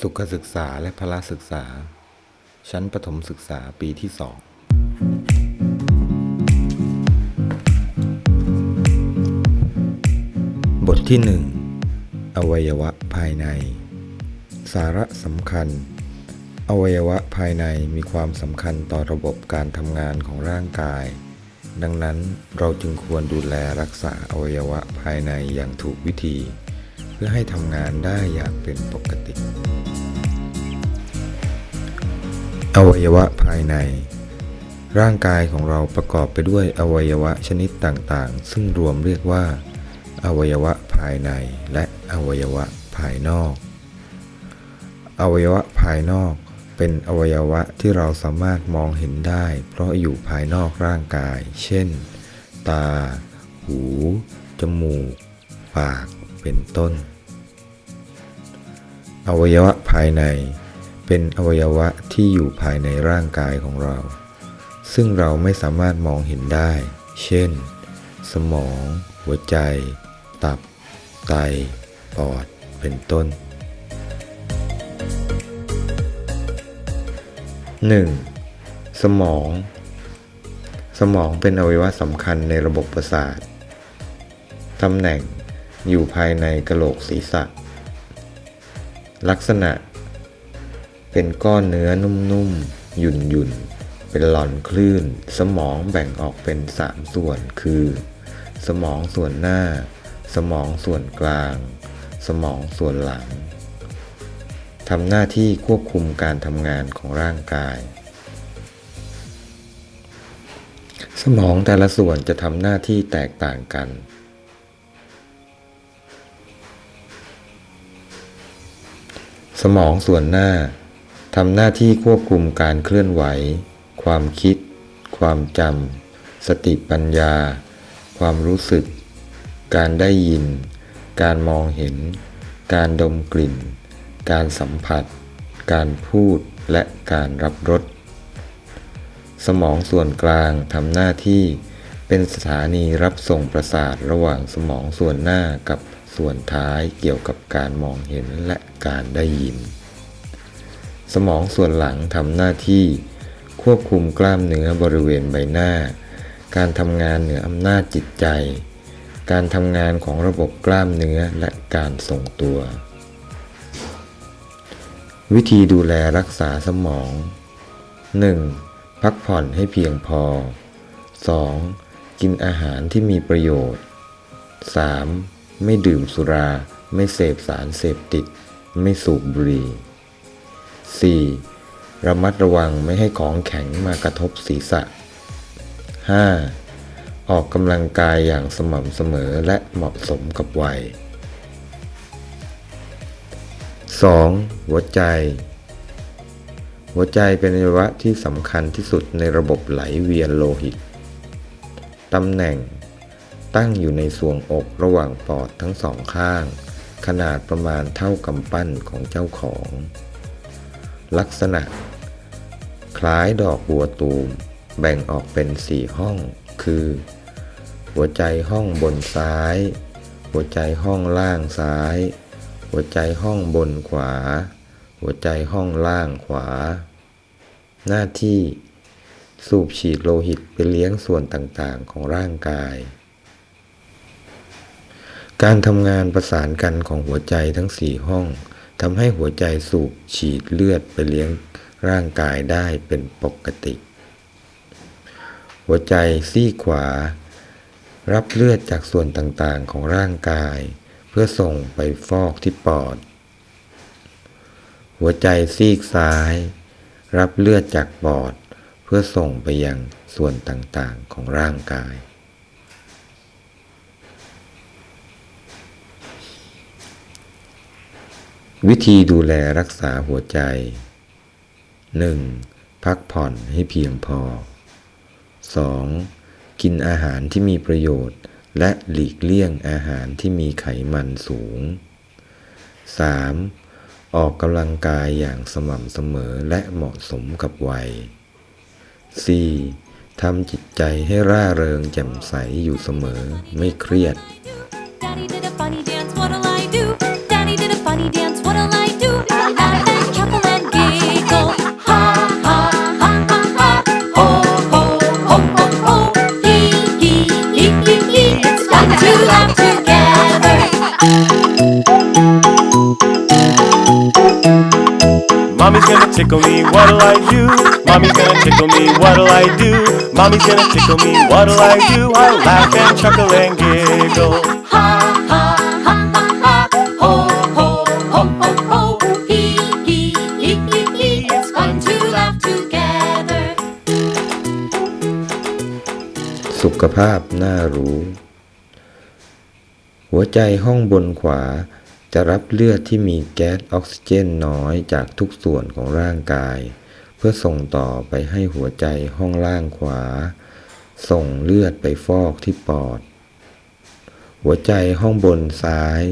สุขศึกษาและพละศึกษา ชั้นประถมศึกษาปีที่สองบทที่หนึ่งอวัยวะภายใน สาระสำคัญ อวัยวะภายในมีความสำคัญต่อระบบการทำงานของร่างกาย ดังนั้นเราจึงควรดูแลรักษาอวัยวะภายในอย่างถูกวิธี พื่อให้ทำงานได้อย่างเป็นปกติ อวัยวะภายใน ร่างกายของเราประกอบไปด้วยอวัยวะชนิดต่างๆ ซึ่งรวมเรียกว่า อวัยวะภายในและอวัยวะภายนอก อวัยวะภายนอกเป็นอวัยวะที่เราสามารถมองเห็นได้ เพราะอยู่ภายนอกร่างกาย เช่น ตา หู จมูก ปาก เป็นต้น อวัยวะภายใน เป็นอวัยวะที่อยู่ภายในร่างกายของเรา ซึ่งเราไม่สามารถมองเห็นได้ เช่น สมอง หัวใจ ตับ ไต ปอด เป็นต้น 1. สมอง สมองเป็นอวัยวะสำคัญในระบบประสาท ตำแหน่งอยู่ภายในกระโหลกศีรษะ ลักษณะ เป็นก้อนเนื้อนุ่มๆ หยุ่นๆ เป็นหลอนคลื่น สมองแบ่งออกเป็นสามส่วนคือ สมองส่วนหน้า สมองส่วนกลาง สมองส่วนหลังทำหน้าที่ควบคุมการทำงานของร่างกาย สมองแต่ละส่วนจะทำหน้าที่แตกต่างกัน สมองส่วนหน้าทำหน้าที่ควบคุมการเคลื่อนไหว ความคิด ความจำ สติปัญญา ความรู้สึก การได้ยิน การมองเห็น การดมกลิ่น การสัมผัส การพูดและการรับรส สมองส่วนกลางทำหน้าที่เป็นสถานีรับส่งประสาทระหว่างสมองส่วนหน้ากับ ส่วนท้ายเกี่ยวกับการมองเห็นและการได้ยิน สมองส่วนหลังทำหน้าที่ ควบคุมกล้ามเนื้อบริเวณใบหน้า การทำงานเหนืออำนาจจิตใจ การทำงานของระบบกล้ามเนื้อและการทรงตัว วิธีดูแลรักษาสมอง 1. พักผ่อนให้เพียงพอ 2. กินอาหารที่มีประโยชน์ 3. ไม่ดื่มสุรา ไม่เสพสารเสพติด ไม่สูบบุหรี่ 4. ระมัดระวังไม่ให้ของแข็งมากระทบศีรษะ 5. ออกกำลังกายอย่างสม่ำเสมอและเหมาะสมกับวัย 2. หัวใจ หัวใจเป็นอวัยวะที่สำคัญที่สุดในระบบไหลเวียนโลหิต ตำแหน่ง ตั้งอยู่ในสวงอกระหว่างปอดทั้งสองข้าง ขนาดประมาณเท่ากำปั้นของเจ้าของ ลักษณะ คล้ายดอกบัวตูม แบ่งออกเป็นสี่ห้อง คือ หัวใจห้องบนซ้าย หัวใจห้องล่างซ้าย หัวใจห้องบนขวา หัวใจห้องล่างขวา หน้าที่สูบฉีดโลหิตไปเลี้ยงส่วนต่างๆของร่างกาย การทำงานประสานกันของหัวใจทั้งสี่ห้องทำให้หัวใจสูบฉีดเลือดไปเลี้ยงร่างกายได้เป็นปกติ หัวใจซี่ขวา รับเลือดจากส่วนต่างๆของร่างกาย เพื่อส่งไปฟอกที่ปอด หัวใจซีกซ้าย รับเลือดจากปอด เพื่อส่งไปยังส่วนต่างๆของร่างกาย วิธีดูแลรักษาหัวใจ 1. พักผ่อนให้เพียงพอ 2. กินอาหารที่มีประโยชน์ และหลีกเลี่ยงอาหารที่มีไขมันสูง 3. ออกกำลังกายอย่างสม่ำเสมอและเหมาะสมกับวัย 4. ทำจิตใจให้ร่าเริงแจ่มใสอยู่เสมอไม่เครียด tickle me, what'll I do? Mommy's gonna tickle me, what'll I do? Mommy's gonna tickle me, what'll I do? I laugh and chuckle and giggle. Ha ha ha ha ha. Ho ho ho ho ho. Hee hee hee hee hee. It's fun to laugh together. สุขภาพน่ารู้ หัวใจห้องบนขวา จะรับเลือดที่มีแก๊สออกซิเจนน้อยจากทุกส่วนของร่างกาย เพื่อส่งต่อไปให้หัวใจห้องล่างขวา ส่งเลือดไปฟอกที่ปอด หัวใจห้องบนซ้าย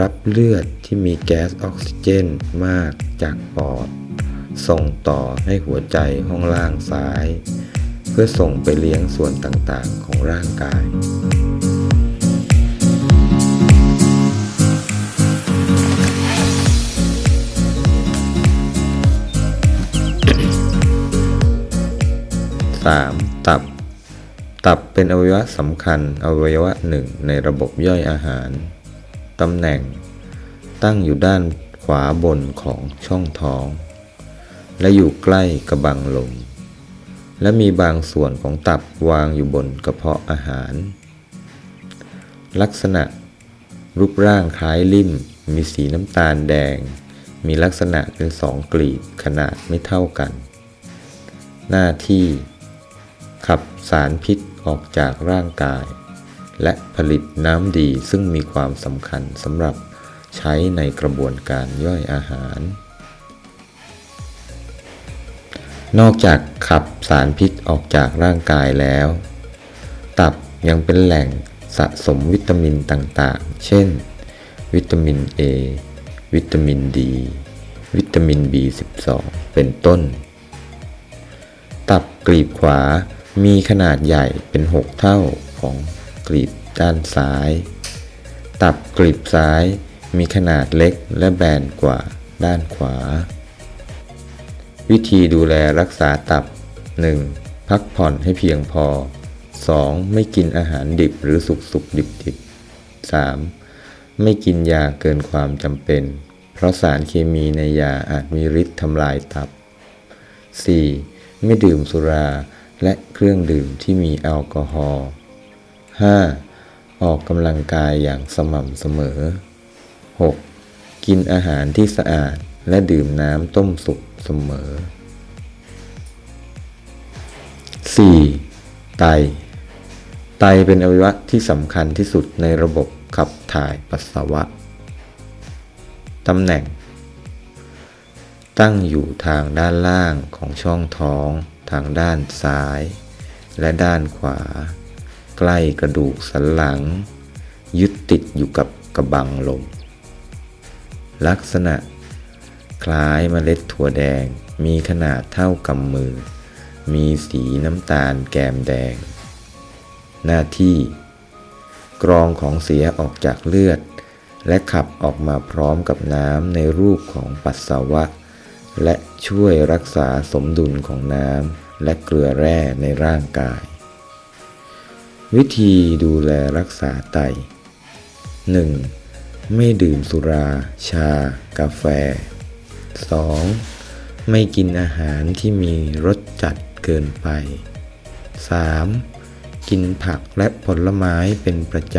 รับเลือดที่มีแก๊สออกซิเจนมากจากปอด ส่งต่อให้หัวใจห้องล่างซ้าย เพื่อส่งไปเลี้ยงส่วนต่างๆของร่างกาย 3. ตับ ตับเป็นอวัยวะสำคัญอวัยวะหนึ่งในระบบย่อยอาหาร ตำแหน่ง ตั้งอยู่ด้านขวาบนของช่องท้อง และอยู่ใกล้กระบังลม และมีบางส่วนของตับวางอยู่บนกระเพาะอาหาร ลักษณะ รูปร่างคล้ายลิ่ม มีสีน้ำตาลแดง มีลักษณะเป็นสองกลีบขนาดไม่เท่ากัน หน้าที่ ขับสารพิษออกจากร่างกาย และผลิตน้ำดีซึ่งมีความสำคัญสำหรับใช้ในกระบวนการย่อยอาหาร นอกจากขับสารพิษออกจากร่างกายแล้ว ตับยังเป็นแหล่งสะสมวิตามินต่างๆ เช่น วิตามิน A วิตามินดี วิตามิน B12 เป็นต้น ตับกลีบขวา มีขนาดใหญ่เป็น 6 เท่าของกลีบด้านซ้าย ตับกลีบซ้ายมีขนาดเล็กและแบนกว่าด้านขวา วิธีดูแลรักษาตับ 1. พักผ่อนให้เพียงพอ 2. ไม่กินอาหารดิบหรือสุกสุกดิบดิบ 3. ไม่กินยาเกินความจำเป็น เพราะสารเคมีในยาอาจมีฤทธิ์ทำลายตับ 4. ไม่ดื่มสุรา และเครื่องดื่มที่มีแอลกอฮอล์ 5. ออกกำลังกายอย่างสม่ำเสมอ 6. กินอาหารที่สะอาดและดื่มน้ำต้มสุกเสมอ 4. ไต ไตเป็นอวัยวะที่สำคัญที่สุดในระบบขับถ่ายปัสสาวะ ตำแหน่ง ตั้งอยู่ทางด้านล่างของช่องท้องางด้านซ้าย และด้านขวา ใกล้กระดูกสันหลัง ยึดติดอยู่กับกระบังลม ลักษณะ คล้ายเมล็ดถั่วแดงมีขนาดเท่ากำมือ มีสีน้ำตาลแกมแดง หน้าที่ กรองของเสียออกจากเลือด และขับออกมาพร้อมกับน้ำในรูปของปัสสาวะและช่วยรักษาสมดุลของน้ำ และเกลือแร่ในร่างกาย วิธีดูแลรักษาไต 1. ไม่ดื่มสุรา ชา กาแฟ 2. ไม่กินอาหารที่มีรสจัดเกินไป 3. กินผักและผลไม้เป็นประจ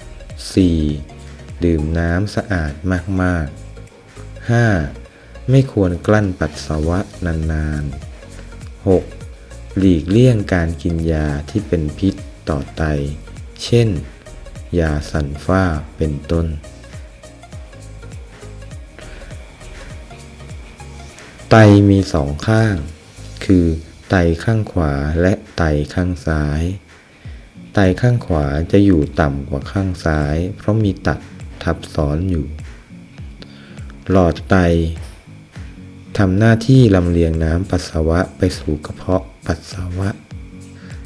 ำ 4. ดื่มน้ำสะอาดมากๆ 5. ไม่ควรกลั้นปัสสาวะนานๆ 6. หลีกเลี่ยงการกินยาที่เป็นพิษต่อไต เช่น ยาสันฟ้าเป็นต้น ไตมีสองข้าง คือไตข้างขวาและไตข้างซ้าย ไตข้างขวาจะอยู่ต่ำกว่าข้างซ้าย เพราะมีตัดทับซ้อนอยู่ หลอดไต ทำหน้าที่ลำเลียงน้ำปัสสาวะไปสู่กระเพาะปัสสาวะ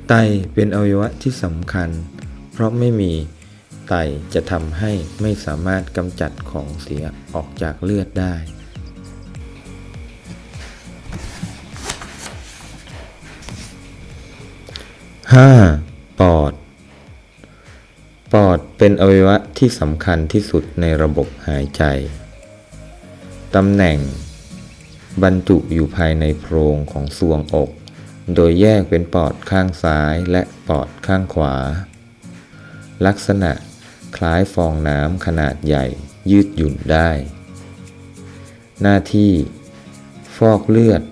ไตเป็นอวัยวะที่สำคัญ เพราะไม่มีไตจะทำให้ไม่สามารถกำจัดของเสียออกจากเลือดได้ 5. ปอด ปอดเป็นอวัยวะที่สำคัญที่สุดในระบบหายใจ ตำแหน่ง บรรจุอยู่ภายในโพรงของทรวงอก โดยแยกเป็นปอดข้างซ้ายและปอดข้างขวา ลักษณะคล้ายฟองน้ำขนาดใหญ่ยืดหยุ่นได้ หน้าที่ ฟอกเลือด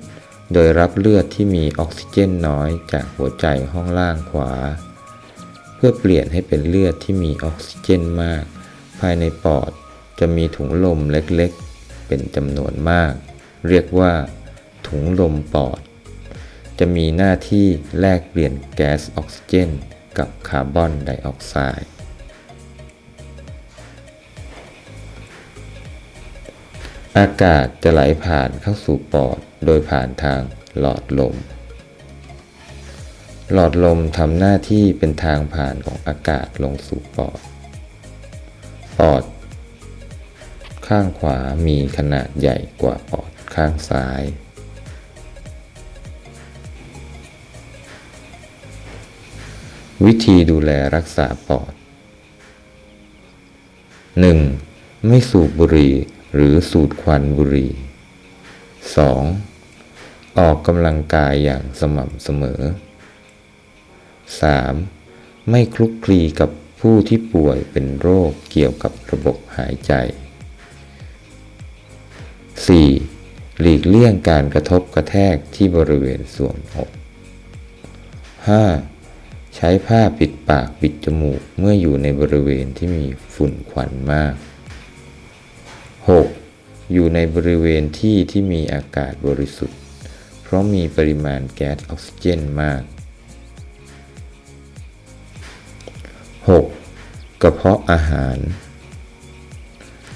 โดยรับเลือดที่มีออกซิเจนน้อยจากหัวใจห้องล่างขวา เพื่อเปลี่ยนให้เป็นเลือดที่มีออกซิเจนมาก ภายในปอดจะมีถุงลมเล็กๆ เป็นจำนวนมาก เรียกว่า ถุงลมปอด จะมีหน้าที่แลกเปลี่ยนแก๊สออกซิเจน กับคาร์บอนไดออกไซด์อากาศจะไหลผ่านเข้าสู่ปอดโดยผ่านทางหลอดลม หลอดลมทำหน้าที่เป็นทางผ่านของอากาศลงสู่ปอด ปอด ข้างขวามีขนาดใหญ่กว่าปอด ข้างซ้าย วิธีดูแลรักษาปอด 1. ไม่สูบบุหรี่หรือสูดควันบุหรี่ 2. ออกกำลังกายอย่างสม่ำเสมอ 3. ไม่คลุกคลีกับผู้ที่ป่วยเป็นโรคเกี่ยวกับระบบหายใจ 4. หลีกเลี่ยงการกระทบกระแทกที่บริเวณส่วงอก 5. ใช้ผ้าปิดปากปิดจมูกเมื่ออยู่ในบริเวณที่มีฝุ่นควันมาก 6. อยู่ในบริเวณที่ที่มีอากาศบริสุทธิ์ เพราะมีปริมาณแก๊สออกซิเจนมาก 6. กระเพาะอาหาร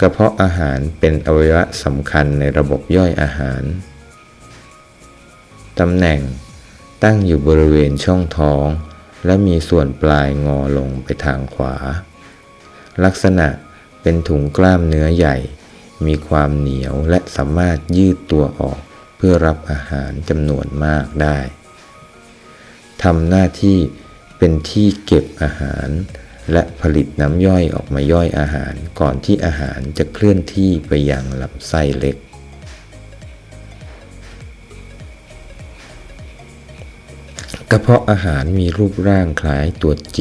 กระเพาะอาหารเป็นอวัยวะสำคัญในระบบย่อยอาหาร ตำแหน่งตั้งอยู่บริเวณช่องท้อง และมีส่วนปลายงอลงไปทางขวา ลักษณะเป็นถุงกล้ามเนื้อใหญ่ มีความเหนียวและสามารถยืดตัวออกเพื่อรับอาหารจำนวนมากได้ทำหน้าที่เป็นที่เก็บอาหาร และผลิตน้ำย่อยออกมาย่อยอาหารก่อนที่อาหารจะเคลื่อนที่ไปยังลำไส้เล็ก กระเพาะอาหารมีรูปร่างคล้ายตัวเจ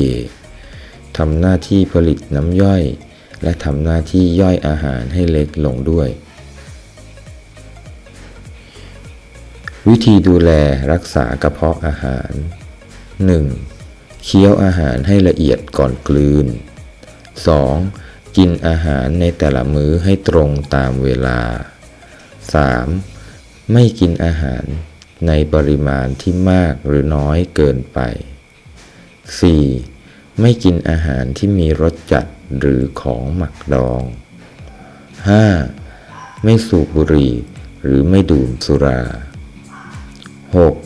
ทำหน้าที่ผลิตน้ำย่อย และทำหน้าที่ย่อยอาหารให้เล็กลงด้วย วิธีดูแลรักษากระเพาะอาหาร 1. เคี้ยวอาหารให้ละเอียดก่อนกลืน 2. กินอาหารในแต่ละมื้อให้ตรงตามเวลา 3. ไม่กินอาหารในปริมาณที่มากหรือน้อยเกินไป 4. ไม่กินอาหารที่มีรสจัดหรือของหมักดอง 5. ไม่สูบบุหรี่หรือไม่ดื่มสุรา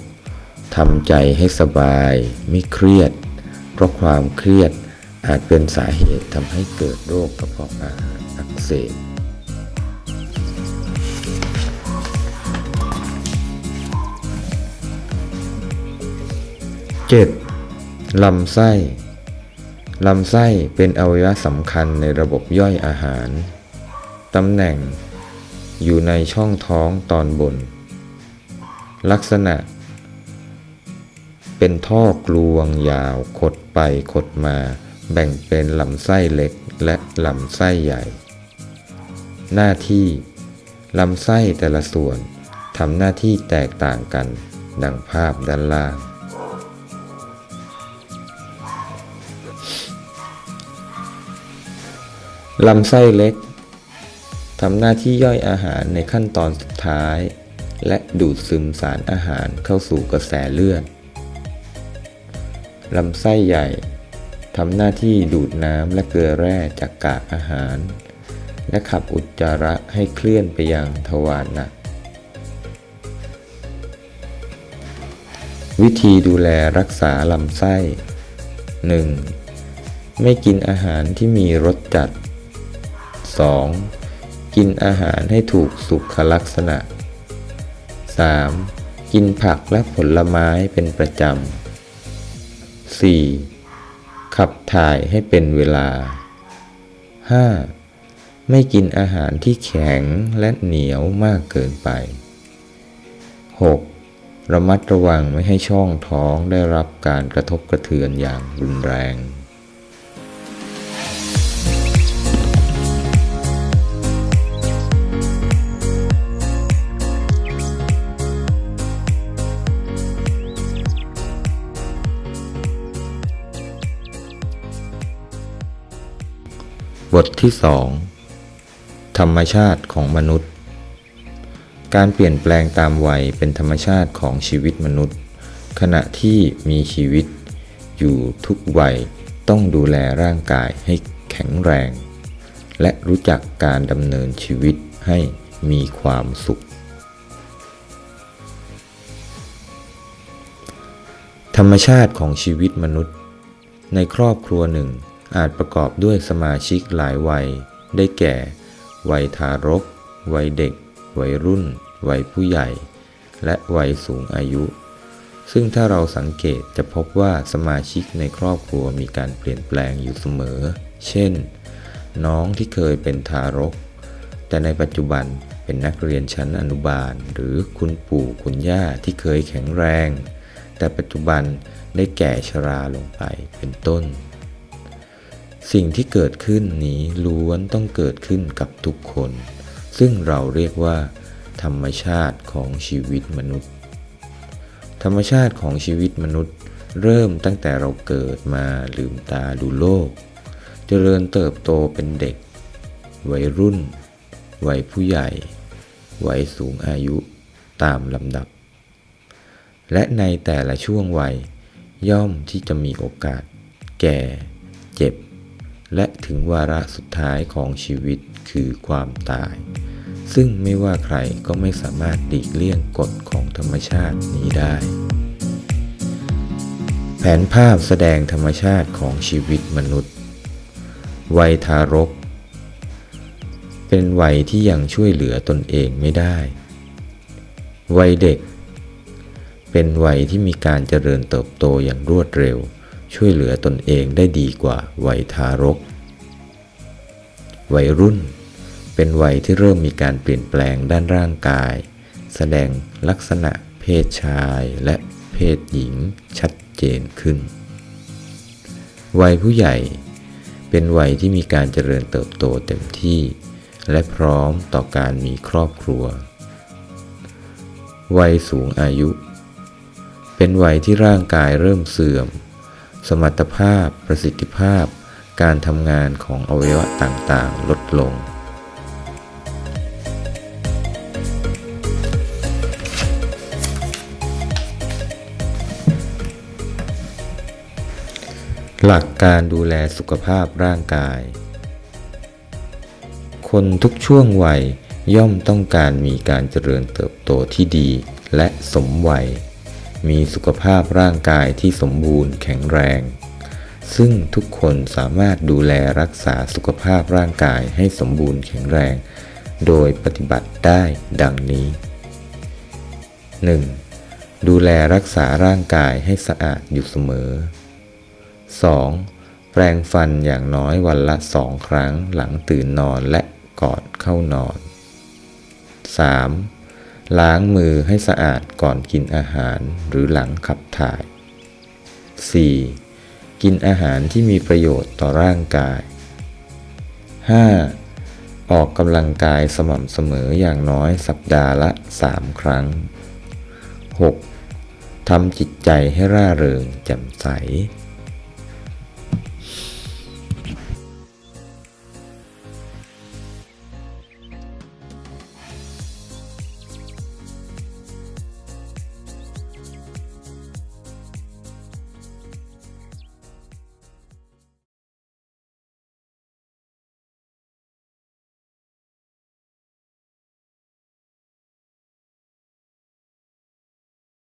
6. ทำใจให้สบายไม่เครียด เพราะความเครียดอาจเป็นสาเหตุทำให้เกิดโรคกระเพาะอาหารอักเสบ 7. ลำไส้ลำไส้เป็นอวัยวะสำคัญในระบบย่อยอาหาร ตำแหน่งอยู่ในช่องท้องตอนบน ลักษณะ เป็นท่อกลวงยาวขด ไปขดมา แบ่งเป็นลำไส้เล็กและลำไส้ใหญ่ หน้าที่ลำไส้แต่ละส่วนทำหน้าที่แตกต่างกันดังภาพด้านล่าง ลำไส้เล็กทำหน้าที่ย่อยอาหารในขั้นตอนสุดท้าย และดูดซึมสารอาหารเข้าสู่กระแสเลือด ลำไส้ใหญ่ทำหน้าที่ดูดน้ำและเกลือแร่จากกากอาหาร และขับอุจจาระให้เคลื่อนไปยังทวารหนัก วิธีดูแลรักษาลำไส้ 1. ไม่กินอาหารที่มีรสจัด 2. กินอาหารให้ถูกสุขลักษณะ 3. กินผักและผลไม้เป็นประจำ 4. ขับถ่ายให้เป็นเวลา 5. ไม่กินอาหารที่แข็งและเหนียวมากเกินไป 6. ระมัดระวังไม่ให้ช่องท้องได้รับการกระทบกระเทือนอย่างรุนแรง บทที่2ธรรมชาติของมนุษย์ การเปลี่ยนแปลงตามวัยเป็นธรรมชาติของชีวิตมนุษย์ ขณะที่มีชีวิต อยู่ทุกวัยต้องดูแลร่างกายให้แข็งแรง และรู้จักการดำเนินชีวิตให้มีความสุข ธรรมชาติของชีวิตมนุษย์ ในครอบครัวหนึ่ง อาจประกอบด้วยสมาชิกหลายวัย ได้แก่ วัยทารก วัยเด็ก วัยรุ่น วัยผู้ใหญ่ และวัยสูงอายุ ซึ่งถ้าเราสังเกตจะพบว่าสมาชิกในครอบครัวมีการเปลี่ยนแปลงอยู่เสมอ เช่น น้องที่เคยเป็นทารก แต่ในปัจจุบันเป็นนักเรียนชั้นอนุบาล หรือคุณปู่คุณย่าที่เคยแข็งแรง แต่ปัจจุบันได้แก่ชราลงไปเป็นต้น สิ่งที่เกิดขึ้นนี้ล้วนต้องเกิดขึ้นกับทุกคน ซึ่งเราเรียกว่า ธรรมชาติของชีวิตมนุษย์ ธรรมชาติของชีวิตมนุษย์ เริ่มตั้งแต่เราเกิดมาลืมตาดูโลก เจริญเติบโตเป็นเด็ก วัยรุ่น วัยผู้ใหญ่ วัยสูงอายุตามลำดับ และในแต่ละช่วงวัยย่อมที่จะมีโอกาส แก่ เจ็บ และถึงวาระสุดท้ายของชีวิตคือความตาย ซึ่งไม่ว่าใครก็ไม่สามารถหลีกเลี่ยงกฎของธรรมชาตินี้ได้ แผนภาพแสดงธรรมชาติของชีวิตมนุษย์ วัยทารก เป็นวัยที่ยังช่วยเหลือตนเองไม่ได้ วัยเด็ก เป็นวัยที่มีการเจริญเติบโตอย่างรวดเร็ว ช่วยเหลือตนเองได้ดีกว่าวัยทารก วัยรุ่น เป็นวัยที่เริ่มมีการเปลี่ยนแปลงด้านร่างกาย แสดงลักษณะเพศชายและเพศหญิงชัดเจนขึ้น วัยผู้ใหญ่เป็นวัยที่มีการเจริญเติบโตเต็มที่ และพร้อมต่อการมีครอบครัว วัยสูงอายุ เป็นวัยที่ร่างกายเริ่มเสื่อม สมรรถภาพ ประสิทธิภาพ การทำงานของอวัยวะต่างๆ ลดลง หลักการดูแลสุขภาพร่างกาย คนทุกช่วงวัยย่อมต้องการมีการเจริญเติบโตที่ดีและสมวัย มีสุขภาพร่างกายที่สมบูรณ์แข็งแรง ซึ่งทุกคนสามารถดูแลรักษาสุขภาพร่างกายให้สมบูรณ์แข็งแรง โดยปฏิบัติได้ดังนี้ 1. ดูแลรักษาร่างกายให้สะอาดอยู่เสมอ 2. แปรงฟันอย่างน้อยวันละสองครั้งหลังตื่นนอนและก่อนเข้านอน 3. ล้างมือให้สะอาดก่อนกินอาหารหรือหลังขับถ่าย 4. กินอาหารที่มีประโยชน์ต่อร่างกาย 5. ออกกำลังกายสม่ำเสมออย่างน้อยสัปดาห์ละ 3 ครั้ง 6. ทำจิตใจให้ร่าเริงแจ่มใส